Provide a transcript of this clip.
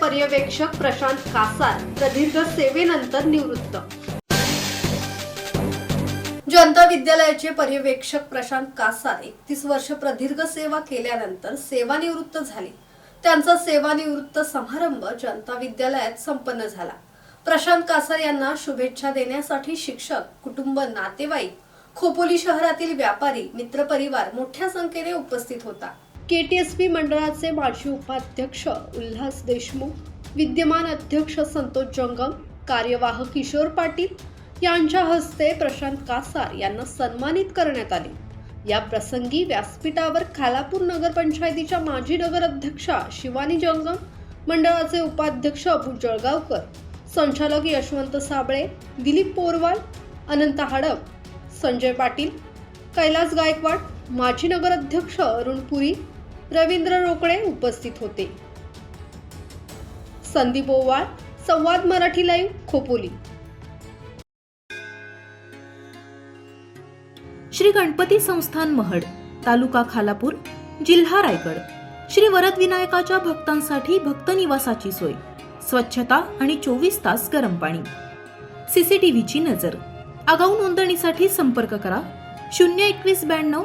पर्यवेक्षक प्रशांत कासार प्रदीर्घ सेवेनंतर निवृत्त. जनता विद्यालयाचे पर्यवेक्षक प्रशांत कासार एकतीस वर्ष प्रदीर्घ सेवा केल्यानंतर सेवानिवृत्त झाले. त्यांचा सेवानिवृत्त समारंभ जनता विद्यालयात संपन्न झाला. प्रशांत कासार यांना शुभेच्छा देण्यासाठी शिक्षक कुटुंब नातेवाईक खोपोली शहरातील व्यापारी मित्रपरिवार मोठ्या संख्येने उपस्थित होता. के टी एस पी मंडळाचे माजी उपाध्यक्ष उल्हास देशमुख विद्यमान अध्यक्ष संतोष जंगम कार्यवाह किशोर पाटील यांच्या हस्ते प्रशांत कासार यांना सन्मानित करण्यात आले. या प्रसंगी व्यासपीठावर खालापूर नगरपंचायतीच्या माजी नगराध्यक्षा शिवानी जंगम मंडळाचे उपाध्यक्ष अबू जळगावकर संचालक यशवंत साबळे दिलीप पोरवाल अनंत हडप संजय पाटील कैलास गायकवाड माजी नगराध्यक्ष अरुण पुरी रवींद्र रोकडे उपस्थित होते. संदीप ओवाळ संवाद मराठी लाईव्ह खोपोली. श्री गणपती संस्थान महड तालुका खालापूर जिल्हा रायगड. श्री वरद विनायकाच्या भक्तांसाठी भक्त निवासाची सोय स्वच्छता आणि चोवीस तास गरम पाणी. सीसीटीव्हीची नजर. आगाऊ नोंदणीसाठी संपर्क करा शून्य एकवीस ब्याण्णव